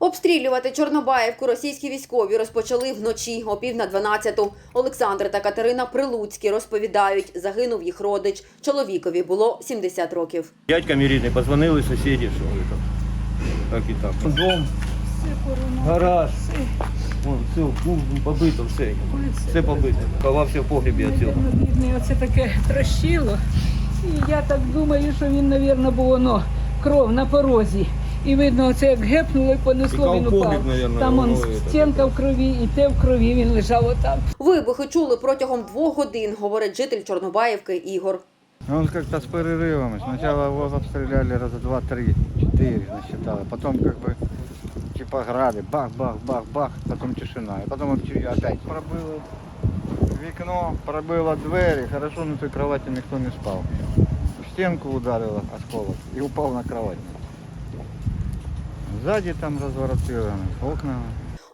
Обстрілювати Чорнобаївку російські військові розпочали вночі о пів на дванадцяту. Олександр та Катерина Прилуцькі розповідають, загинув їх родич. Чоловікові було 70 років. Дядькам рідний позвонили сусіді, що ви там. Так і так. Дом, гараж. Вон, все, ну, побито, все. Все побито. Ховався в погрібі від цього. Бідний, оце таке трощило. І я так думаю, що він, мабуть, був воно кров на порозі. І видно, оце як гепнуло і понесло, Тікав він погріб, упав. мабуть, Там он воно і таке. стінка в крові, і те в крові, він лежав отак. Вибухи чули протягом двох годин, говорить житель Чорнобаївки Ігор. Ну, Он как-то с перерывами. Сначала его обстреляли раза два, три, четыре насчитала. Потом как бы типа грады, бах, бах, бах, бах, потом тишина. И потом вообще опять пробило вікно, пробило двері. Хорошо, на той кровати ніхто не спав. В стенку ударило осколок і упав на кровать. Ззаді там розворотило, окна.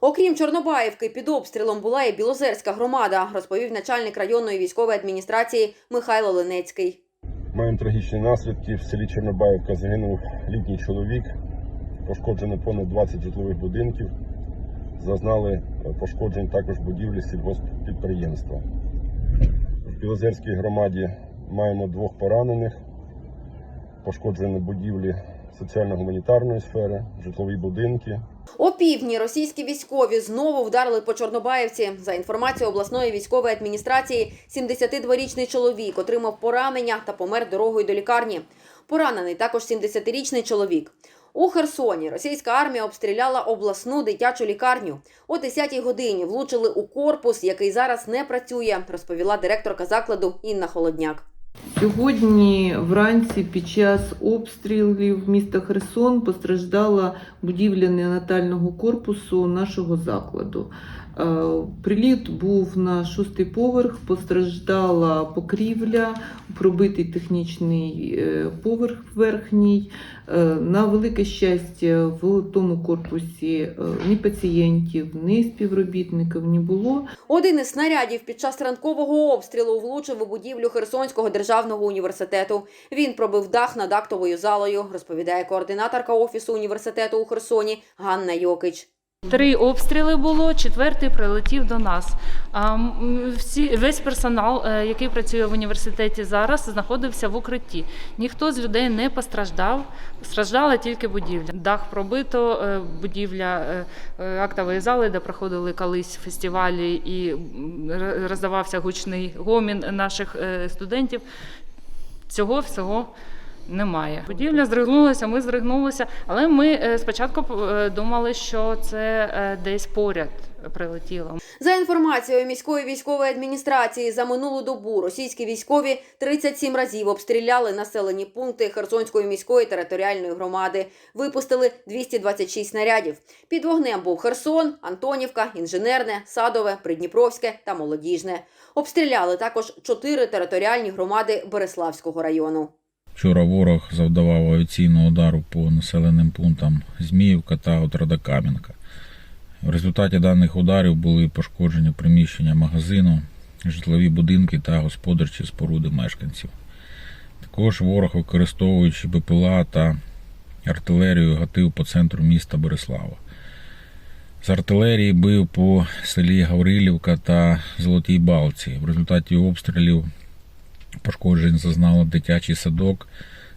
Окрім Чорнобаївки, під обстрілом була і Білозерська громада, розповів начальник районної військової адміністрації Михайло Ленецький. Маємо трагічні наслідки. В селі Чорнобаївка загинув літній чоловік. Пошкоджено понад 20 житлових будинків. Зазнали е, пошкоджень також будівлі сільгосппідприємства. В Білозерській громаді маємо двох поранених. Пошкоджені будівлі соціально-гуманітарної сфери, житлові будинки. О російські військові знову вдарили по Чорнобаївці. За інформацією обласної військової адміністрації, 72-річний чоловік отримав поранення та помер дорогою до лікарні. Поранений також 70-річний чоловік. У Херсоні російська армія обстріляла обласну дитячу лікарню. О 10-й годині влучили у корпус, який зараз не працює, розповіла директорка закладу Інна Холодняк. Сьогодні вранці під час обстрілів міста Херсон постраждала будівля неонатального корпусу нашого закладу. Е, Приліт був на шостий поверх, постраждала покрівля, пробитий технічний е, поверх верхній. Е, На велике щастя, в тому корпусі ні пацієнтів, ні співробітників не було. Один із снарядів під час ранкового обстрілу влучив у будівлю Херсонського державного університету. Він пробив дах над актовою залою, розповідає координаторка офісу університету у Херсоні Ганна Йокич. Три обстріли було, четвертий прилетів до нас. Всі, весь персонал, е, який працює в університеті зараз, знаходився в укритті. Ніхто з людей не постраждав, страждала тільки будівля. Дах пробито, е, будівля е, актової зали, де проходили колись фестивалі і роздавався гучний гомін наших студентів. Цього всього немає. Будівля зригнулася, ми зригнулися, але ми е, спочатку е, думали, що це е, десь поряд прилетіло. За інформацією міської військової адміністрації, за минулу добу російські військові 37 разів обстріляли населені пункти Херсонської міської територіальної громади. Випустили 226 снарядів. Під вогнем був Херсон, Антонівка, Інженерне, Садове, Придніпровське та Молодіжне. Обстріляли також чотири територіальні громади Береславського району. Вчора ворог завдавав авіаційного удару по населеним пунктам Зміївка та Отродокам'янка. В результаті даних ударів були пошкоджені приміщення магазину, житлові будинки та господарчі споруди мешканців. Також ворог, використовуючи БПЛА та артилерію, гатив по центру міста Борислава. З артилерії бив по селі Гаврилівка та Золотій Балці. В результаті обстрілів Пошкоджень зазнали дитячий садок,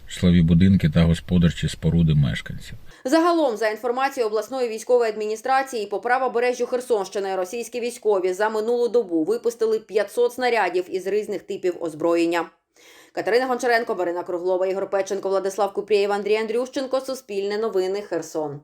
житлові будинки та господарчі споруди мешканців. Загалом, за інформацією обласної військової адміністрації, по правобережжю Херсонщини російські військові за минулу добу випустили 500 снарядів із різних типів озброєння. Катерина Гончаренко, Марина Круглова, Ігор Печенко, Владислав Купрієв, Андрій Андрющенко. Суспільне новини. Херсон.